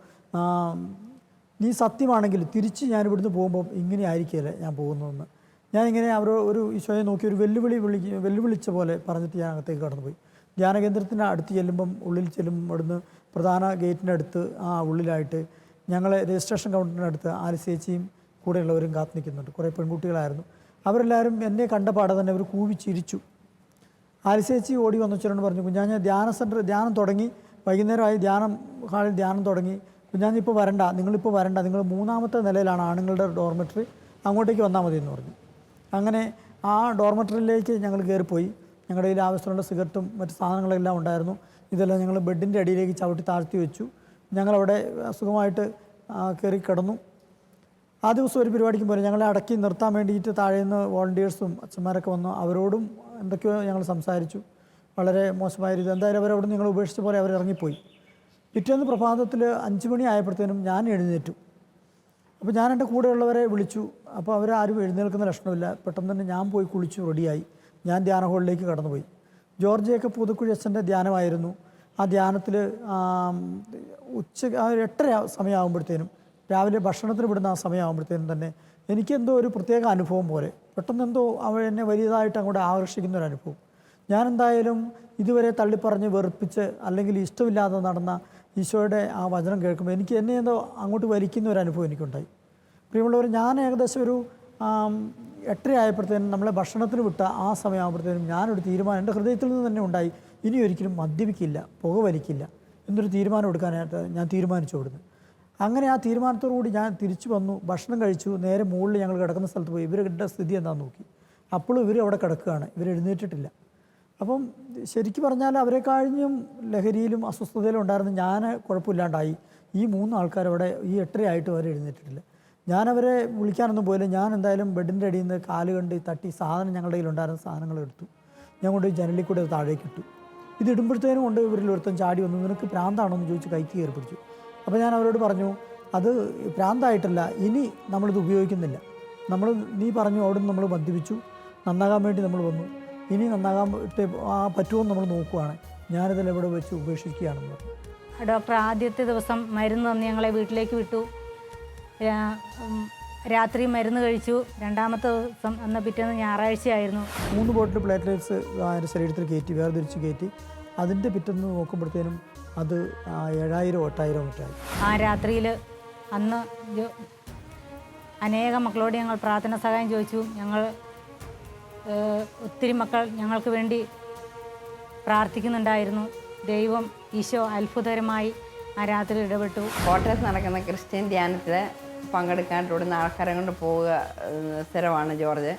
നീ സത്യമാണെങ്കിൽ തിരിച്ച് ഞാൻ ഇവിടുന്ന് പോകുമ്പോൾ ഇങ്ങനെ ആയിരിക്കില്ല ഞാൻ പോകുന്നതെന്ന്. ഞാൻ ഇങ്ങനെ അവരോ ഒരു ഈശോയെ നോക്കി ഒരു വെല്ലുവിളി വിളി വെല്ലുവിളിച്ച പോലെ പറഞ്ഞിട്ട് ഞാൻ അകത്തേക്ക് കടന്നുപോയി. ധ്യാനകേന്ദ്രത്തിന് അടുത്ത് ചെല്ലുമ്പം ഉള്ളിൽ ചെല്ലുമ്പം അവിടുന്ന് പ്രധാന ഗേറ്റിന്റെ അടുത്ത് ആ ഉള്ളിലായിട്ട് ഞങ്ങളെ രജിസ്ട്രേഷൻ കൗണ്ടറിന്റെ അടുത്ത് ആലിസേച്ചിയും കൂടെയുള്ളവരും കാത്തു നിൽക്കുന്നുണ്ട്. കുറേ പെൺകുട്ടികളായിരുന്നു. അവരെല്ലാവരും എന്നെ കണ്ട പാടെ തന്നെ അവർ കൂവി ചിരിച്ചു. ആലിസേച്ചി ഓടി വന്നു വെച്ചിട്ടുണ്ട് പറഞ്ഞു. ഞാൻ ധ്യാന സെന്റർ ധ്യാനം തുടങ്ങി. വൈകുന്നേരമായി ധ്യാനം ഹാളിൽ ധ്യാനം തുടങ്ങി. ഞാനിപ്പോൾ വരണ്ട നിങ്ങളിപ്പോൾ വരണ്ട നിങ്ങൾ മൂന്നാമത്തെ നിലയിലാണ് ആണുങ്ങളുടെ ഡോർമെറ്ററി അങ്ങോട്ടേക്ക് വന്നാൽ മതി എന്ന് പറഞ്ഞു. അങ്ങനെ ആ ഡോർമെറ്ററിയിലേക്ക് ഞങ്ങൾ കയറിപ്പോയി. ഞങ്ങളുടെ കയ്യിൽ ആവശ്യമുള്ള സിഗരറ്റും മറ്റ് സാധനങ്ങളെല്ലാം ഉണ്ടായിരുന്നു. ഇതെല്ലാം ഞങ്ങൾ ബെഡിന്റെ അടിയിലേക്ക് ചവിട്ടി താഴ്ത്തി വെച്ചു. ഞങ്ങളവിടെ സുഖമായിട്ട് കയറി കിടന്നു. ആ ദിവസം ഒരു പരിപാടിക്കും പോലെ ഞങ്ങളെ അടക്കി നിർത്താൻ വേണ്ടിയിട്ട് താഴെ നിന്ന് വോളണ്ടിയേഴ്സും അച്ഛന്മാരൊക്കെ വന്നു. അവരോടും എന്തൊക്കെയോ ഞങ്ങൾ സംസാരിച്ചു. വളരെ മോശമായ രീതി എന്തായാലും അവരവിടെ ഞങ്ങൾ ഉപേക്ഷിച്ച പോലെ അവർ ഇറങ്ങിപ്പോയി പിറ്റേന്ന് പ്രഭാതത്തിൽ അഞ്ച് മണി ആയപ്പോഴത്തേനും ഞാൻ എഴുന്നേറ്റു. അപ്പോൾ ഞാൻ എന്റെ കൂടെയുള്ളവരെ വിളിച്ചു. അപ്പോൾ അവരാരും എഴുന്നേൽക്കുന്ന ലക്ഷണമില്ല. പെട്ടെന്ന് തന്നെ ഞാൻ പോയി കുളിച്ചു റെഡിയായി. ഞാൻ ധ്യാന ഹോളിലേക്ക് കടന്നുപോയി. ജോർജിയൊക്കെ പുതുക്കുഴി അച്ഛന്റെ ധ്യാനമായിരുന്നു. ആ ധ്യാനത്തിൽ ഉച്ച എട്ടര സമയമാകുമ്പോഴത്തേനും രാവിലെ ഭക്ഷണത്തിന് വിടുന്ന ആ സമയമാകുമ്പോഴത്തേനും തന്നെ എനിക്കെന്തോ ഒരു പ്രത്യേക അനുഭവം പോലെ. പെട്ടെന്ന് എന്തോ അവ എന്നെ വലിയതായിട്ട് അങ്ങോട്ട് ആകർഷിക്കുന്ന ഒരു അനുഭവം. ഞാൻ എന്തായാലും ഇതുവരെ തള്ളിപ്പറഞ്ഞ് വെറുപ്പിച്ച് അല്ലെങ്കിൽ ഇഷ്ടമില്ലാതെ നടന്ന ഈശോയുടെ ആ വചനം കേൾക്കുമ്പോൾ എനിക്ക് എന്നെ എന്തോ അങ്ങോട്ട് വലിക്കുന്ന ഒരു അനുഭവം എനിക്കുണ്ടായി. പ്രിയമുള്ളവർ ഞാൻ ഏകദേശം ഒരു എട്ടര ആയപ്പോഴത്തേനും നമ്മളെ ഭക്ഷണത്തിന് വിട്ട ആ സമയമാകുമ്പോഴത്തേനും ഞാനൊരു തീരുമാനം എന്റെ ഹൃദയത്തിൽ നിന്ന് തന്നെ ഉണ്ടായി ഇനി ഒരിക്കലും മദ്യപിക്കില്ല പുക വലിക്കില്ല എന്നൊരു തീരുമാനം എടുക്കാനായിട്ട് ഞാൻ തീരുമാനിച്ചു കൊടുത്തു അങ്ങനെ ആ തീരുമാനത്തോടു കൂടി ഞാൻ തിരിച്ചു വന്നു ഭക്ഷണം കഴിച്ചു നേരെ മുകളിൽ ഞങ്ങൾ കിടക്കുന്ന സ്ഥലത്ത് പോയി. ഇവരുടെ സ്ഥിതി എന്താണെന്ന് നോക്കി. അപ്പോഴും ഇവർ അവിടെ കിടക്കുകയാണ് ഇവർ എഴുന്നേറ്റിട്ടില്ല. അപ്പം ശരിക്കും പറഞ്ഞാൽ അവരെ കഴിഞ്ഞും ലഹരിയിലും അസ്വസ്ഥതയിലും ഉണ്ടായിരുന്ന ഞാൻ കുഴപ്പമില്ലാണ്ടായി. ഈ മൂന്ന് ആൾക്കാർ അവിടെ ഈ എട്ടരയായിട്ടും അവർ എഴുന്നേറ്റിട്ടില്ല. ഞാനവരെ വിളിക്കാനൊന്നും പോയില്ല. ഞാൻ എന്തായാലും ബെഡിന്റെ അടിയിൽ നിന്ന് കാൽ കണ്ട് തട്ടി സാധനം ഞങ്ങളുടെ കയ്യിലുണ്ടായിരുന്ന സാധനങ്ങൾ എടുത്തു. ഞാൻ കൊണ്ട് ജനലിൽ കൂടെ താഴേക്ക് ഇട്ടു. ഇത് ഇടുമ്പോഴത്തേനും കൊണ്ട് ഇവരിൽ ഒരുത്തൻ ചാടി വന്നു. നിനക്ക് പ്രാന്താണോ എന്ന് ചോദിച്ച് കൈക്ക് കയറി പിടിച്ചു. അപ്പോൾ ഞാൻ അവരോട് പറഞ്ഞു അത് പ്രാന്തായിട്ടല്ല. ഇനി നമ്മളിത് ഉപയോഗിക്കുന്നില്ല. നമ്മൾ നീ പറഞ്ഞു അവിടെ നമ്മൾ മദ്യപിച്ചു നന്നാകാൻ വേണ്ടി നമ്മൾ വന്നു. ഇനി നന്നാകാൻ ആ പറ്റുമോ നമ്മൾ നോക്കുവാണ്. ഞാനിതിൽ എവിടെ വെച്ച് ഉപേക്ഷിക്കുകയാണെന്ന് പറഞ്ഞു. ഡോക്ടർ ആദ്യത്തെ ദിവസം മരുന്ന് തന്ന് ഞങ്ങളെ വീട്ടിലേക്ക് വിട്ടു. രാത്രി മരുന്ന് കഴിച്ചു. രണ്ടാമത്തെ ദിവസം അന്ന് പിറ്റേന്ന് ഞായറാഴ്ചയായിരുന്നു. മൂന്ന് ബോട്ടിൽ പ്ലേറ്റ്ലെറ്റ്സ് ശരീരത്തിൽ കയറ്റി വേർതിരിച്ച് കയറ്റി. അതിന്റെ പിറ്റേന്ന് നോക്കുമ്പോഴത്തേനും അത് ഏഴായിരം എട്ടായിരം മറ്റായി ആ രാത്രിയിൽ അന്ന് അനേകം മക്കളോട് ഞങ്ങൾ പ്രാർത്ഥന സഹായം ചോദിച്ചു. ഞങ്ങൾ ഒത്തിരി മക്കൾ ഞങ്ങൾക്ക് വേണ്ടി പ്രാർത്ഥിക്കുന്നുണ്ടായിരുന്നു. ദൈവം ഈശോ അത്ഭുതകരമായി ആ രാത്രി ഇടപെട്ടു. കോട്ടയത്ത് നടക്കുന്ന ക്രിസ്ത്യൻ ധ്യാനത്തിൽ പങ്കെടുക്കാൻ ഇവിടുന്ന് ആൾക്കാരെ കൊണ്ട് പോവുക സ്ഥിരമാണ് ജോർജ്.